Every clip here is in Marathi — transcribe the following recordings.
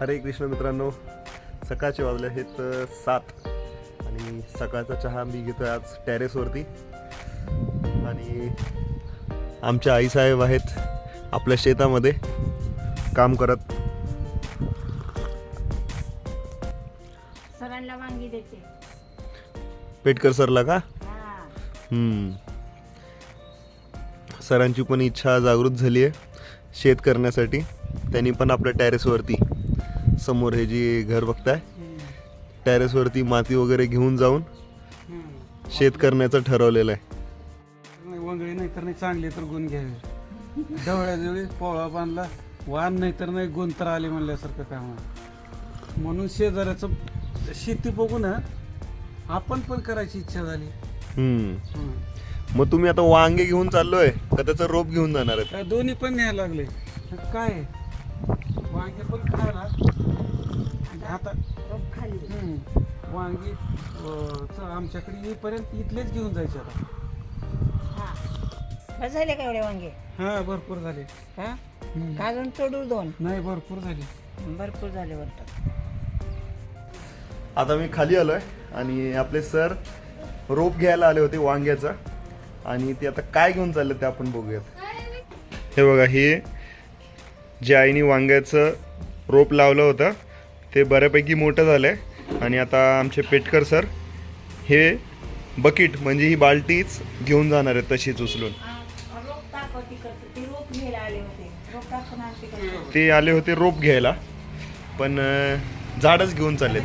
हरे कृष्ण मित्रांनो सकाळचे वाजले आहेत सात. आणि सकाळचा चहा मी घेतोय आज टेरेसवरती आणि आमच्या आईसाहेब आहेत आपल्या शेतामध्ये काम करत. सरांना वांगी देते. पेटकर सरला का? हम्म. सरांची पण इच्छा जागृत झाली आहे शेत करण्यासाठी. त्यांनी पण आपल्या टेरेसवरती समोर हे जी घर बघताय टेरेसवरती माती वगैरे घेऊन जाऊन शेत करण्याचं ठरवलेलं आहे. वंगळी नाही तर नाही चांगली तर गुण घ्यावे. ढवळ्याजवळी पोळा बांधला वान नाही तर नाही गुण तर आले म्हणल्यासारखं काम आहे. म्हणून शेजाऱ्याचं शेती बघून आपण पण करायची इच्छा झाली. हम्म. मग तुम्ही आता वांगे घेऊन चाललोय का त्याचं रोप घेऊन जाणार आहेत? काय दोन्ही पण न्यायला लागले? काय? आहे? वांगे पण खायला. आता रोप हं, वांगी अं, च- आमच्याकडे येईपर्यंत इथलेच घेऊन जायचे आता. हा. बस झाले का एवढे वांगे? हा भरपूर झाले. हा. का अजून तोडू दोन? नाही भरपूर झाले. भरपूर झाले वाटतं. आता मी खाली आलोय आणि आपले सर रोप घ्यायला आले होते वांग्याचा. आणि ते आता काय घेऊन चालले ते आपण बघूयात. हे बघा हे जे आईने वांग्याचं रोप लावलं होतं ते बऱ्यापैकी मोठं झालंय. आणि आता आमचे पेटकर सर हे बकेट म्हणजे ही बाल्टीच घेऊन जाणार आहेत तशीच उचलून. ते आले होते. रोप टाकून आणते करते ते आले होते रोप घ्यायला. पण झाडच घेऊन चाललेत.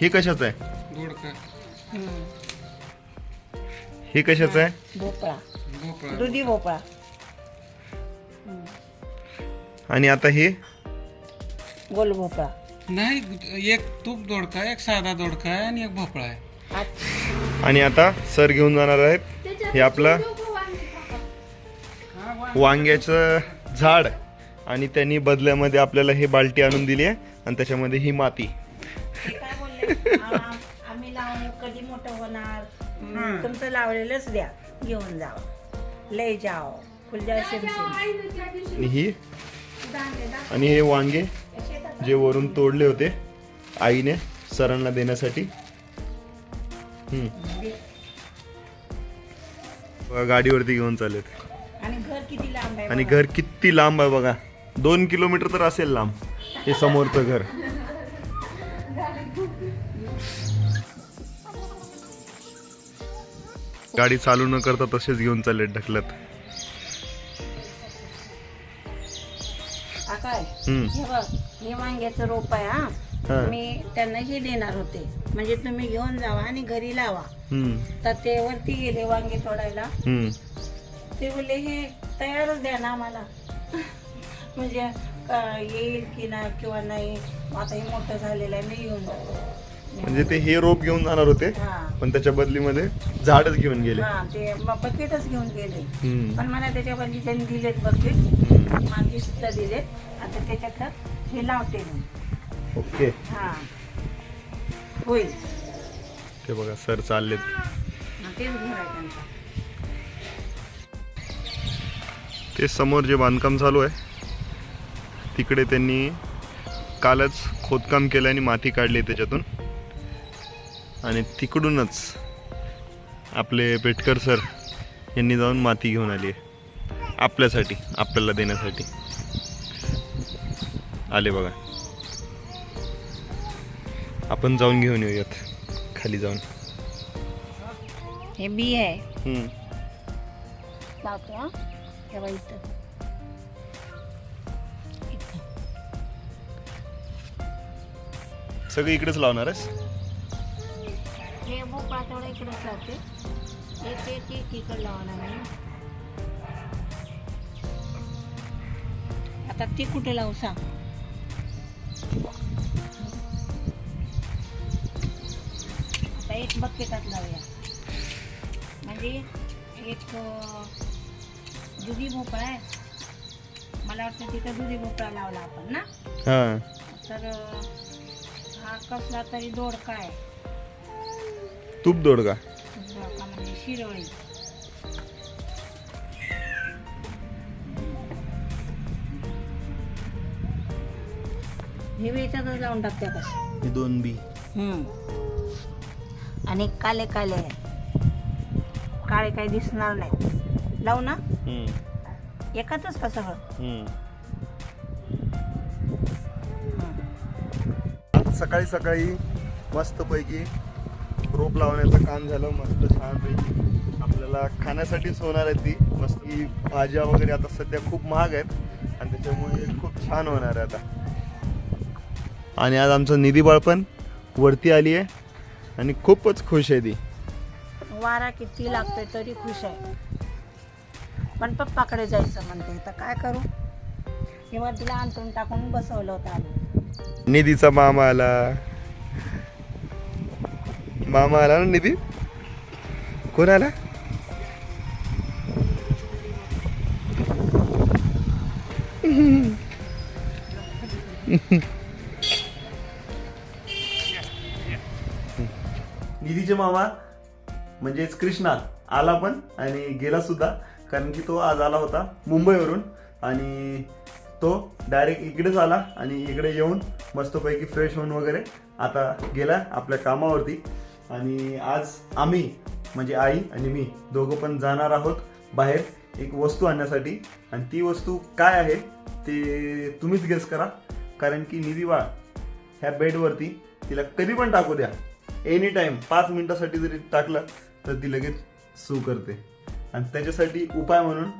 हे कशाचं आहे? हे कशाचं आहे? भोपळा. भोपळा. दुधी भोपळा. आणि आता हे? गोल भोपळा. नाही एक तूप दोडका एक साधा दोडका आहे आणि एक भोपळा आहे. आत- आणि आता सर घेऊन जाणार आहेत. हे आपलं वांग्याचं. झाड. आणि त्यांनी बदल्यामध्ये आपल्याला हे बाल्टी आणून दिली आहे. आणि त्याच्यामध्ये ही माती. ते काय बोलले? आ- आम्ही लावून कधी मोठं होणार? तुमचं लावलेलंच द्या. घेऊन जावं. लय जाओ फुलजा शिमशिम आणि ही? आणि हे वांगे जे वरून तोडले होते आईने सरांना देण्यासाठी. हम्म. बघा, गाडीवरती घेऊन चाललेत. आणि घर किती लांब आहे आणि बघा. घर किती लांब आहे बघा. दोन किलोमीटर तर असेल लांब. हे समोरचं घर. गाडी चालू न करता तसेच घेऊन चालले ढकलत. हम्म. हे बघ हे वांग्याचं रोप आहे हा. हा. मी त्यांना हे देणार होते. म्हणजे तुम्ही घेऊन जावा आणि घरी लावा. हम्म. तर ते वरती गेले वांगे तोडायला. हम्म. ते बोलले हे तयारच द्या ना आम्हाला. म्हणजे अं, येईल की नाही किंवा नाही? आता हे मोठं झालेलं आहे मी येऊन जातो म्हणजे ते हे रोप घेऊन जाणार होते पण त्याच्या बदलीमध्ये झाडच घेऊन गेले. हा ते बकेटच घेऊन गेले. हम्म. पण मला त्याच्या बदली त्यांनी दिलेत बकेट. मागे सुद्धा दिलेत. आता त्याच्यात हे लावते मी. ओके. हा. होईल. ते बघा सर चाललेत. तेच घर आहे त्यांचं. ते समोर जे बांधकाम चालू आहे तिकडे त्यांनी कालच खोदकाम केलं आणि माती काढली त्याच्यातून. आणि तिकडूनच आपले पेटकर सर यांनी जाऊन माती घेऊन आली आहे. आपल्यासाठी आपल्याला देण्यासाठी. आले बघा. आपण जाऊन घेऊन येऊयात खाली जाऊन. हे बी आहे. सगळं इकडेच लावणार आहेस? हे भोपळा तेवढा इकडेच लावते एक एक एक इकडे लावणार आहे. आता ती कुठे लावू सांग? आता एक बकेटात लावूया. म्हणजे एक दुधी भोपळा आहे. मला वाटतं तिथं दुधी भोपळा लावला आपण ना? हां. तर हा कसला तरी दोडका आहे. तूप दोडका शिरोळी टाकते दोन बी. हम्म. आणि काले काले. आहे. काळे काही दिसणार नाही. लावू ना. एकाच का सगळं? सकाळी सकाळी मस्तपैकी रोप लावण्याचं काम झालं मस्त छानपैकी. आपल्याला खाण्यासाठीच होणार आहे ती. मस्त ही भाज्या वगैरे आता सध्या खूप महाग आहेत आणि त्याच्यामुळे खूप छान होणार आहे आता. आणि आज आमचं निधी बाळ पण वरती आली आहे आणि खूपच खुश आहे ती. वारा किती लागतोय तरी खुश आहे. पण पप्पाकडे जायचं म्हणते तर काय करू? किंवा तिला अंतरून टाकून बसवलं होतं आम्ही. निधीचा मामा आला. मामा आला ना निधी. कोण आला निधीचे मामा म्हणजेच कृष्णा आला पण आणि गेला सुद्धा. कारण की तो आज आला होता मुंबईवरून आणि तो डायरेक्ट इकडेच आला आणि इकडे येऊन मस्तपैकी फ्रेश होऊन वगैरे आता गेला आपल्या कामावरती. आणि आज आम्ही म्हणजे आई आणि मी दोघं पण जाणार आहोत बाहेर एक वस्तू आणण्यासाठी. आणि ती वस्तू काय आहे ते तुम्हीच गेस करा. कारण की निधी बाळ ह्या बेडवरती तिला कधी पण टाकू द्या. एनी टाईम पाच मिनिटासाठी जरी टाकलं तर ती लगेच सू करते. आणि त्याच्यासाठी उपाय म्हणून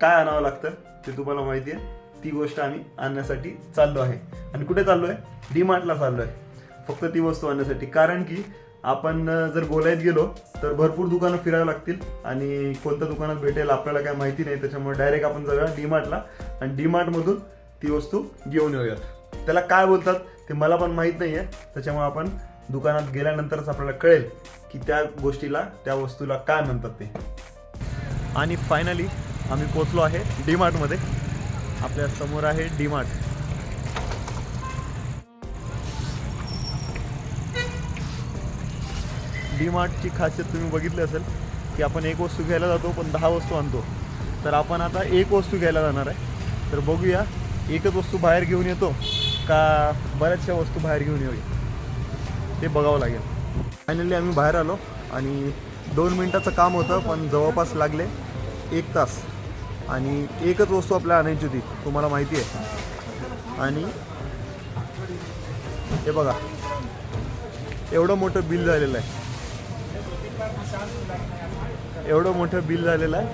काय आणावं लागतं ते तुम्हाला माहिती आहे. ती गोष्ट आम्ही आणण्यासाठी चाललो आहे. आणि कुठे चाललो आहे डी मार्टला चाललो आहे फक्त ती वस्तू आणण्यासाठी. कारण की आपण जर गोलायत गेलो तर भरपूर दुकानं फिरावं लागतील आणि कोणत्या दुकानात भेटेल आपल्याला काय माहिती नाही. त्याच्यामुळे डायरेक्ट आपण जाऊया डी मार्टला आणि डीमार्टमधून ती वस्तू घेऊन येऊयात. त्याला काय बोलतात ते मला पण माहीत नाही आहे त्याच्यामुळे आपण दुकानात गेल्यानंतरच आपल्याला कळेल की त्या गोष्टीला त्या वस्तूला काय म्हणतात ते. आणि फायनली आम्ही पोचलो आहे डी मार्टमध्ये आपल्यासमोर आहे डी डी मार्टची खासियत तुम्ही बघितली असेल की आपण एक वस्तू घ्यायला जातो पण दहा वस्तू आणतो. तर आपण आता एक वस्तू घ्यायला जाणार आहे. तर बघूया एकच वस्तू बाहेर घेऊन येतो का बऱ्याचशा वस्तू बाहेर घेऊन येऊया? ते बघावं लागेल. फायनली आम्ही बाहेर आलो आणि दोन मिनटाचं काम होतं पण जवळपास लागले एक तास. आणि एकच वस्तू आपल्याला आणायची होती तुम्हाला माहिती आहे. आणि हे बघा एवढं मोठं बिल झालेलं आहे. एवढं मोठं बिल झालेलं आहे.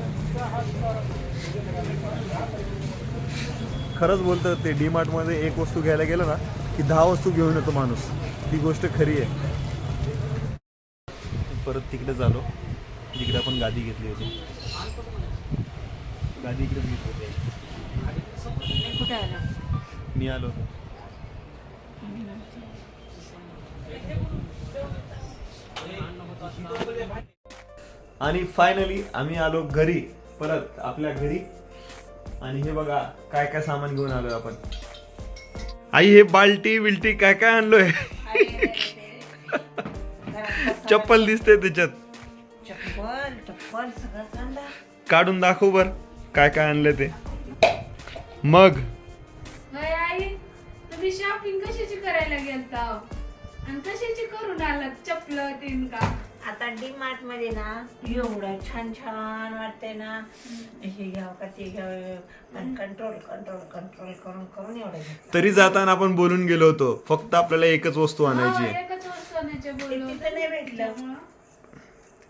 खरंच बोलतं ते डी मार्टमध्ये एक वस्तू घ्यायला गेलं ना की दहा वस्तू घेऊन येतो माणूस. ती गोष्ट खरी आहे. परत तिकडे झालो जिकडे आपण गादी घेतली होती. गादी इकडेच घेतली होती. कुठे आलं? मी आलो आणि फायनली आम्ही आलो घरी. परत आपल्या घरी. आणि हे बघा काय काय सामान घेऊन आलोय आपण. आई हे बाल्टी बिल्टी काय काय आणलोय? चप्पल दिसते त्याच्यात काढून दाखव बर काय काय आणलं ते. मग. तुम्ही शॉपिंग कशाची करायला गेलता? आणि कशाची करून आलात चपल तीन का? आता डी मार्टमध्ये ना एवढं छान छान वाटतंय ना. हे घ्यावं का ते घ्यावं कंट्रोल कंट्रोल कंट्रोल करून करून एवढं. तरी जाताना आपण बोलून गेलो होतो फक्त आपल्याला एकच वस्तू आणायची आहे. हा, एकच वस्तू आणायचे बोललो तिथं नाही भेटलं.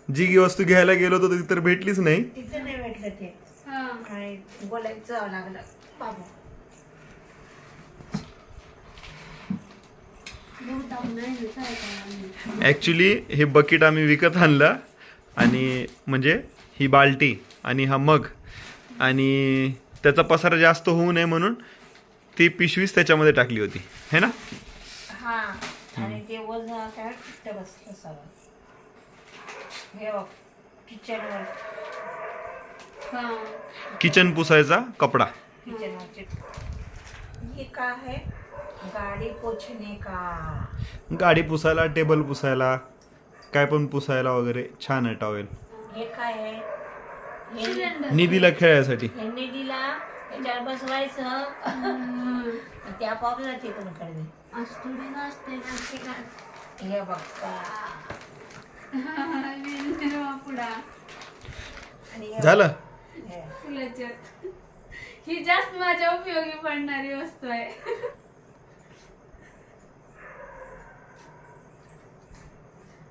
जी वस्तू घ्यायला गेलो होतो ती तर भेटलीच नाही. तिथं नाही भेटलं ते. हा. बोलायचं जावं लागलं. बाबू बहुता नाही ना, काय करणार? ॲक्च्युली हे बकेट आम्ही विकत आणलं आणि म्हणजे ही बाल्टी आणि हा मग आणि त्याचा पसारा जास्त होऊ नये म्हणून ती पिशवीच त्याच्यामध्ये टाकली होती. है ना? हा. हे हा. किचन पुसायचा कपडा. गाडी पोछने का? गाडी पुसायला टेबल पुसायला काय पण पुसायला वगैरे छान आहे टॉवेल हे काय आहे? हे निधीला खेळायसाठी. हे निधीला त्याच्यावर बसवायचं. आणि ते आपोआप जाते इकडून कडे आज थोडी नाचते नाचते का हे बघता पुढा आणि हे झालं? हे. फुलाच्यात ही जास्त माझ्या उपयोगी पडणारी वस्तू आहे.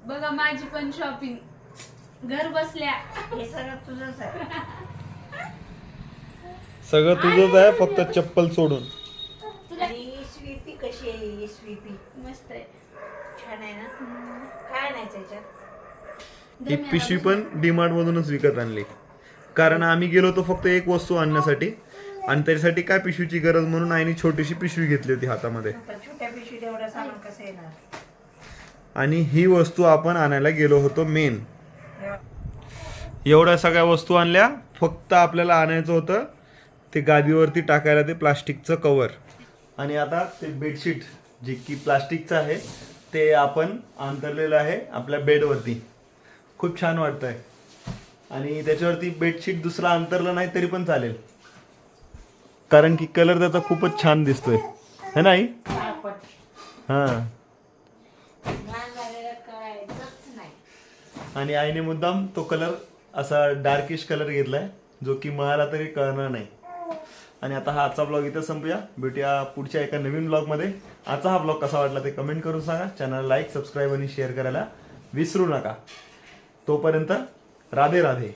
बघा माझी पण शॉपिंग घर बसल्या. हे सगळं तुझंच आहे. सगळं तुझंच आहे फक्त चप्पल सोडून. आणि कशी आहे ही मस्त आहे. छान आहे ना? काय नाही त्याच्यात? ही पिशवी पण डीमार्ट मधूनच विकत आणली. कारण आम्ही गेलो होतो फक्त एक वस्तू आणण्यासाठी. आणि त्याच्यासाठी काय पिशवीची गरज म्हणून आईने छोटीशी पिशवी घेतली होती हातामध्ये. पण छोट्या पिशवीत एवढं सामान कसं येणार? आणि ही वस्तू आपण आणायला गेलो होतो मेन एवढ्या सगळ्या वस्तू आणल्या फक्त आपल्याला आणायचं होतं ते गादीवरती टाकायला ते प्लास्टिकचं कवर आणि आता ते बेडशीट जे की प्लास्टिकचं आहे ते आपण अंतरलेलं आहे आपल्या बेडवरती खूप छान वाटतंय. आणि त्याच्यावरती बेडशीट दुसरा अंतरलं नाही तरी पण चालेल. कारण की कलर त्याचा खूपच छान दिसतोय. है ना आई? काळपट हां घाण झालेलं कळायचंच नाही आणि आईने मुद्दाम तो कलर असा डार्किश कलर घेतलाय जो की मला तरी कळणार नाही. आणि आता हा आजचा ब्लॉग इथं संपूया. भेटूया पुढच्या एका नवीन ब्लॉगमध्ये आजचा हा ब्लॉग कसा वाटला ते कमेंट करून सांगा. चॅनल लाईक सबस्क्राईब आणि शेअर करायला विसरू नका. तोपर्यंत राधे राधे.